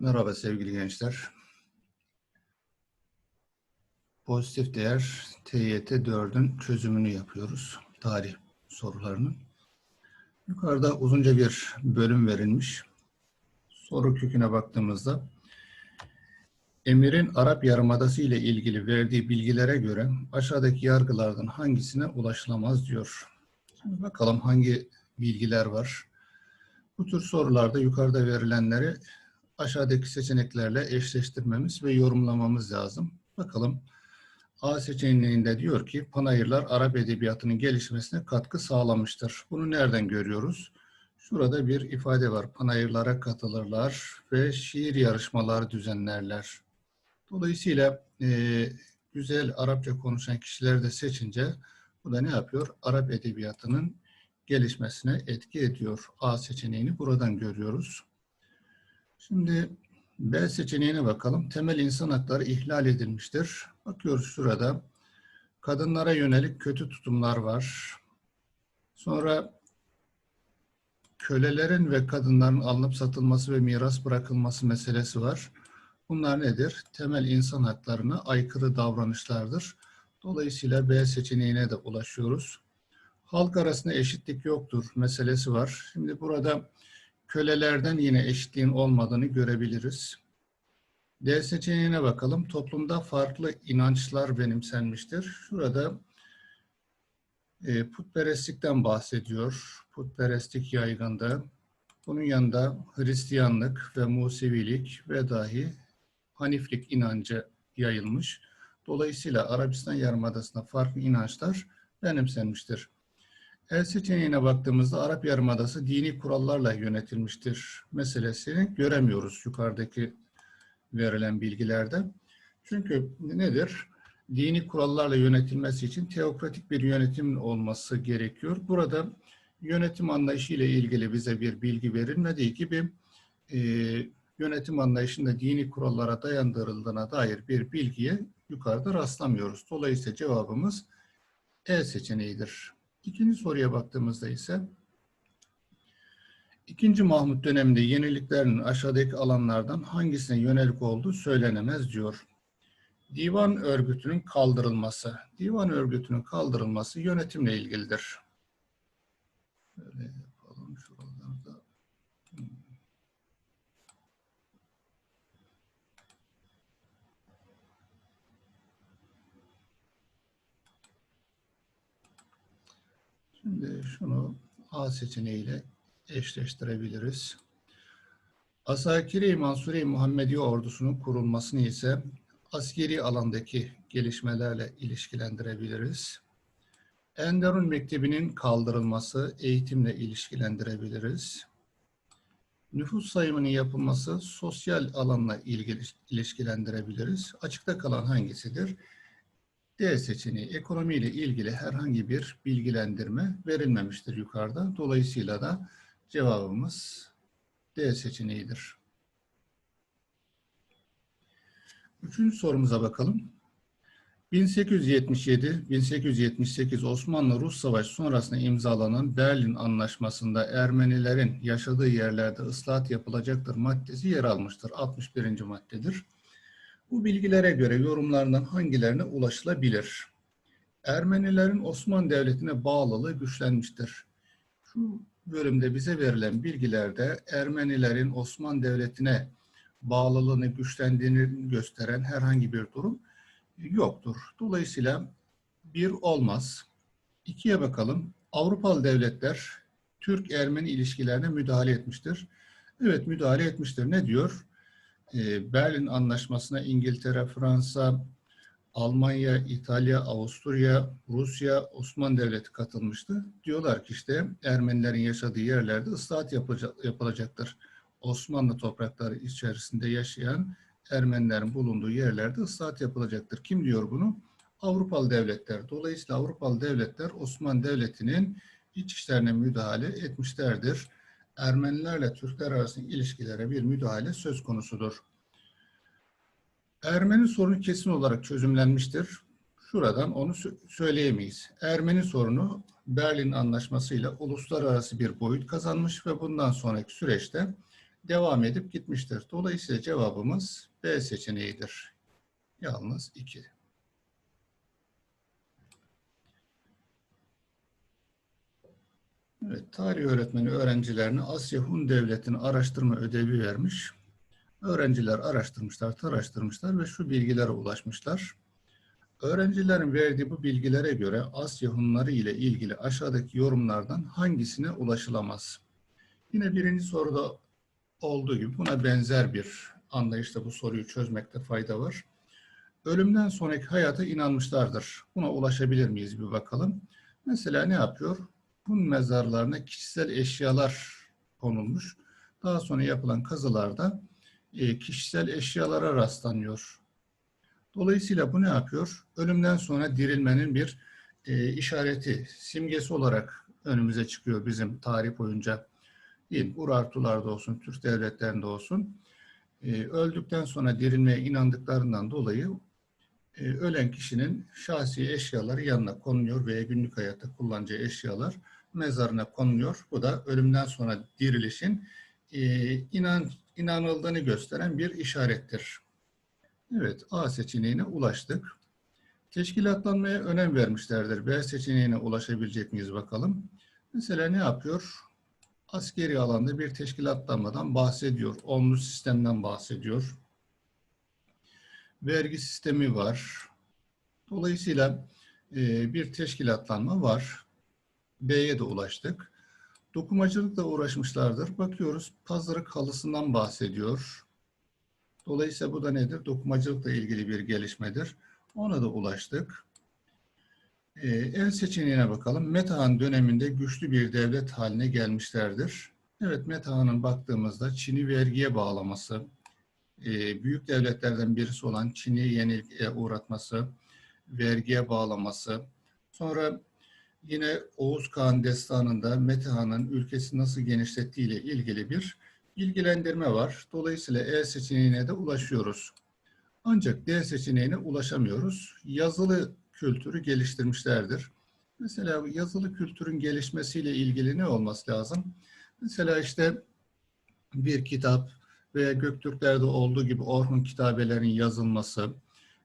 Merhaba sevgili gençler. Pozitif değer TYT 4'ün çözümünü yapıyoruz. Tarih sorularının. Yukarıda uzunca bir bölüm verilmiş. Soru köküne baktığımızda Emir'in Arap Yarımadası ile ilgili verdiği bilgilere göre aşağıdaki yargılardan hangisine ulaşılamaz diyor. Şimdi bakalım hangi bilgiler var. Bu tür sorularda yukarıda verilenleri aşağıdaki seçeneklerle eşleştirmemiz ve yorumlamamız lazım. Bakalım A seçeneğinde diyor ki panayırlar Arap edebiyatının gelişmesine katkı sağlamıştır. Bunu nereden görüyoruz? Şurada bir ifade var. Panayırlara katılırlar ve şiir yarışmaları düzenlerler. Dolayısıyla e, güzel Arapça konuşan kişileri de seçince bu da ne yapıyor? Arap edebiyatının gelişmesine etki ediyor. A seçeneğini buradan görüyoruz. Şimdi B seçeneğine bakalım. Temel insan hakları ihlal edilmiştir. Bakıyoruz şurada. Kadınlara yönelik kötü tutumlar var. Sonra kölelerin ve kadınların alınıp satılması ve miras bırakılması meselesi var. Bunlar nedir? Temel insan haklarına aykırı davranışlardır. Dolayısıyla B seçeneğine de ulaşıyoruz. Halk arasında eşitlik yoktur meselesi var. Şimdi burada kölelerden yine eşitliğin olmadığını görebiliriz. D seçeneğine bakalım. Toplumda farklı inançlar benimsenmiştir. Şurada e, putperestlikten bahsediyor. Putperestlik yaygındı. Bunun yanında Hristiyanlık ve Musevilik ve dahi Haniflik inancı yayılmış. Dolayısıyla Arabistan Yarımadası'nda farklı inançlar benimsenmiştir. El seçeneğine baktığımızda Arap Yarımadası dini kurallarla yönetilmiştir meselesini göremiyoruz yukarıdaki verilen bilgilerde. Çünkü nedir? Dini kurallarla yönetilmesi için teokratik bir yönetimin olması gerekiyor. Burada yönetim anlayışı ile ilgili bize bir bilgi verilmediği gibi e, yönetim anlayışında dini kurallara dayandırıldığına dair bir bilgiye yukarıda rastlamıyoruz. Dolayısıyla cevabımız E seçeneğidir. İkinci soruya baktığımızda ise ikinci Mahmut döneminde yeniliklerin aşağıdaki alanlardan hangisine yönelik olduğu söylenemez diyor. Divan örgütünün kaldırılması. Divan örgütünün kaldırılması yönetimle ilgilidir. Böyle Şimdi şunu A seçeneğiyle eşleştirebiliriz. Asakiri Mansuri Muhammedi ordusunun kurulmasını ise askeri alandaki gelişmelerle ilişkilendirebiliriz. Enderun Mektebi'nin kaldırılması eğitimle ilişkilendirebiliriz. Nüfus sayımının yapılması sosyal alanla ilgili ilişkilendirebiliriz. Açıkta kalan hangisidir? D seçeneği ekonomiyle ilgili herhangi bir bilgilendirme verilmemiştir yukarıda. Dolayısıyla da cevabımız D seçeneğidir. Üçüncü sorumuza bakalım. 1877-1878 Osmanlı-Rus Savaşı sonrasında imzalanan Berlin Anlaşması'nda Ermenilerin yaşadığı yerlerde ıslahat yapılacaktır maddesi yer almıştır. 61. maddedir. Bu bilgilere göre yorumlarından hangilerine ulaşılabilir? Ermenilerin Osmanlı Devleti'ne bağlılığı güçlenmiştir. Şu bölümde bize verilen bilgilerde Ermenilerin Osmanlı Devleti'ne bağlılığını güçlendiğini gösteren herhangi bir durum yoktur. Dolayısıyla bir olmaz. İkiye bakalım. Avrupalı devletler Türk-Ermeni ilişkilerine müdahale etmiştir. Evet müdahale etmiştir. Ne diyor? Berlin Anlaşması'na İngiltere, Fransa, Almanya, İtalya, Avusturya, Rusya, Osmanlı Devleti katılmıştı. Diyorlar ki işte Ermenilerin yaşadığı yerlerde ıslahat yapılacaktır. Osmanlı toprakları içerisinde yaşayan Ermenilerin bulunduğu yerlerde ıslahat yapılacaktır. Kim diyor bunu? Avrupalı devletler. Dolayısıyla Avrupalı devletler Osmanlı Devleti'nin iç işlerine müdahale etmişlerdir. Ermenilerle Türkler arasındaki ilişkilere bir müdahale söz konusudur. Ermeni sorunu kesin olarak çözümlenmiştir. Şuradan onu söyleyemeyiz. Ermeni sorunu Berlin Anlaşması ile uluslararası bir boyut kazanmış ve bundan sonraki süreçte devam edip gitmiştir. Dolayısıyla cevabımız B seçeneğidir. Yalnız 2. Evet, tarih öğretmeni öğrencilerine Asya Hun Devleti'ni araştırma ödevi vermiş. Öğrenciler araştırmışlar, taraştırmışlar ve şu bilgilere ulaşmışlar. Öğrencilerin verdiği bu bilgilere göre Asya Hunları ile ilgili aşağıdaki yorumlardan hangisine ulaşılamaz? Yine birinci soruda olduğu gibi buna benzer bir anlayışla bu soruyu çözmekte fayda var. Ölümden sonraki hayata inanmışlardır. Buna ulaşabilir miyiz bir bakalım. Mesela ne yapıyor? Hun mezarlarına kişisel eşyalar konulmuş. Daha sonra yapılan kazılarda e, kişisel eşyalara rastlanıyor. Dolayısıyla bu ne yapıyor? Ölümden sonra dirilmenin bir e, işareti, simgesi olarak önümüze çıkıyor bizim tarih boyunca. Değil, Urartularda olsun, Türk devletlerinde olsun. E, öldükten sonra dirilmeye inandıklarından dolayı e, ölen kişinin şahsi eşyaları yanına konuluyor veya günlük hayatta kullanacağı eşyalar mezarına konuluyor. Bu da ölümden sonra dirilişin e, inan, inanıldığını gösteren bir işarettir. Evet, A seçeneğine ulaştık. Teşkilatlanmaya önem vermişlerdir. B seçeneğine ulaşabilecek miyiz bakalım. Mesela ne yapıyor? Askeri alanda bir teşkilatlanmadan bahsediyor. Onlu sistemden bahsediyor. Vergi sistemi var. Dolayısıyla e, bir teşkilatlanma var. B'ye de ulaştık. Dokumacılıkla uğraşmışlardır. Bakıyoruz pazarlık halısından bahsediyor. Dolayısıyla bu da nedir? Dokumacılıkla ilgili bir gelişmedir. Ona da ulaştık. Ee, el seçeneğine bakalım. Metahan döneminde güçlü bir devlet haline gelmişlerdir. Evet Metahan'ın baktığımızda Çin'i vergiye bağlaması, e, büyük devletlerden birisi olan Çin'i yenilgiye uğratması, vergiye bağlaması, sonra yine Oğuz Kağan destanında Metehan'ın ülkesi nasıl genişlettiği ile ilgili bir bilgilendirme var. Dolayısıyla E seçeneğine de ulaşıyoruz. Ancak D seçeneğine ulaşamıyoruz. Yazılı kültürü geliştirmişlerdir. Mesela yazılı kültürün gelişmesiyle ilgili ne olması lazım? Mesela işte bir kitap veya Göktürklerde olduğu gibi Orhun kitabelerin yazılması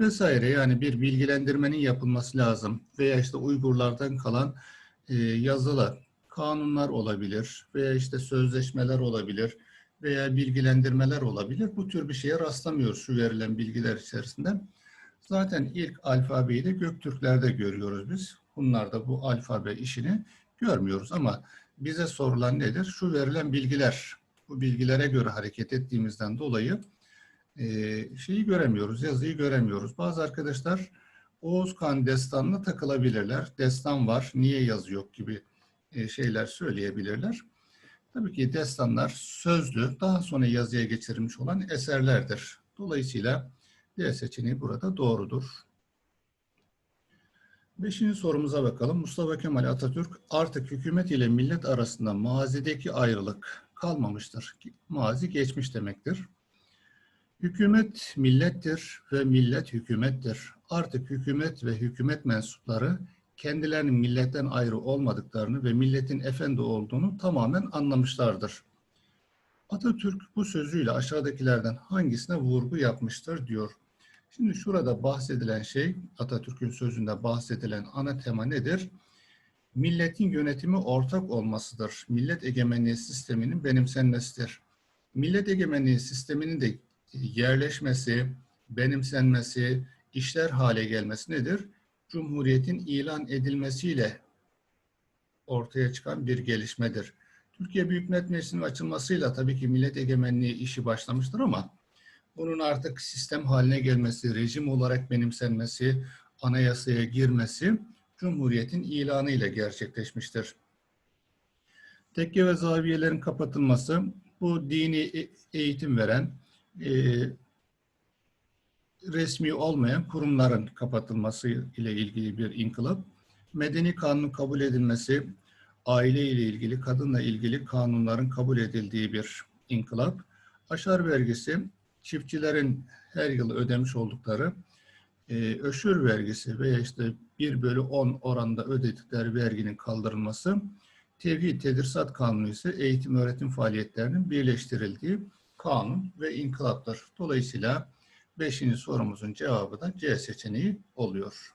vesaire yani bir bilgilendirmenin yapılması lazım. Veya işte Uygurlardan kalan e, yazılı kanunlar olabilir veya işte sözleşmeler olabilir veya bilgilendirmeler olabilir. Bu tür bir şeye rastlamıyoruz şu verilen bilgiler içerisinde. Zaten ilk alfabeyi de Göktürklerde görüyoruz biz. Bunlarda bu alfabe işini görmüyoruz ama bize sorulan nedir? Şu verilen bilgiler, bu bilgilere göre hareket ettiğimizden dolayı e, şeyi göremiyoruz, yazıyı göremiyoruz. Bazı arkadaşlar Oğuz Kan destanına takılabilirler. Destan var, niye yazı yok gibi e, şeyler söyleyebilirler. Tabii ki destanlar sözlü, daha sonra yazıya geçirilmiş olan eserlerdir. Dolayısıyla D seçeneği burada doğrudur. Beşinci sorumuza bakalım. Mustafa Kemal Atatürk artık hükümet ile millet arasında mazideki ayrılık kalmamıştır. Mazi geçmiş demektir. Hükümet millettir ve millet hükümettir. Artık hükümet ve hükümet mensupları kendilerinin milletten ayrı olmadıklarını ve milletin efendi olduğunu tamamen anlamışlardır. Atatürk bu sözüyle aşağıdakilerden hangisine vurgu yapmıştır diyor. Şimdi şurada bahsedilen şey, Atatürk'ün sözünde bahsedilen ana tema nedir? Milletin yönetimi ortak olmasıdır. Millet egemenliği sisteminin benimsenmesidir. Millet egemenliği sisteminin de yerleşmesi, benimsenmesi, işler hale gelmesi nedir? Cumhuriyetin ilan edilmesiyle ortaya çıkan bir gelişmedir. Türkiye Büyük Millet Meclisi'nin açılmasıyla tabii ki millet egemenliği işi başlamıştır ama bunun artık sistem haline gelmesi, rejim olarak benimsenmesi, anayasaya girmesi Cumhuriyet'in ilanı ile gerçekleşmiştir. Tekke ve zaviyelerin kapatılması bu dini e- eğitim veren e, resmi olmayan kurumların kapatılması ile ilgili bir inkılap. Medeni kanun kabul edilmesi, aile ile ilgili, kadınla ilgili kanunların kabul edildiği bir inkılap. Aşar vergisi, çiftçilerin her yıl ödemiş oldukları e, öşür vergisi veya işte 1 bölü 10 oranda ödedikleri verginin kaldırılması Tevhid Tedrisat Kanunu ise eğitim öğretim faaliyetlerinin birleştirildiği kanun ve inkılaptır. Dolayısıyla beşinci sorumuzun cevabı da C seçeneği oluyor.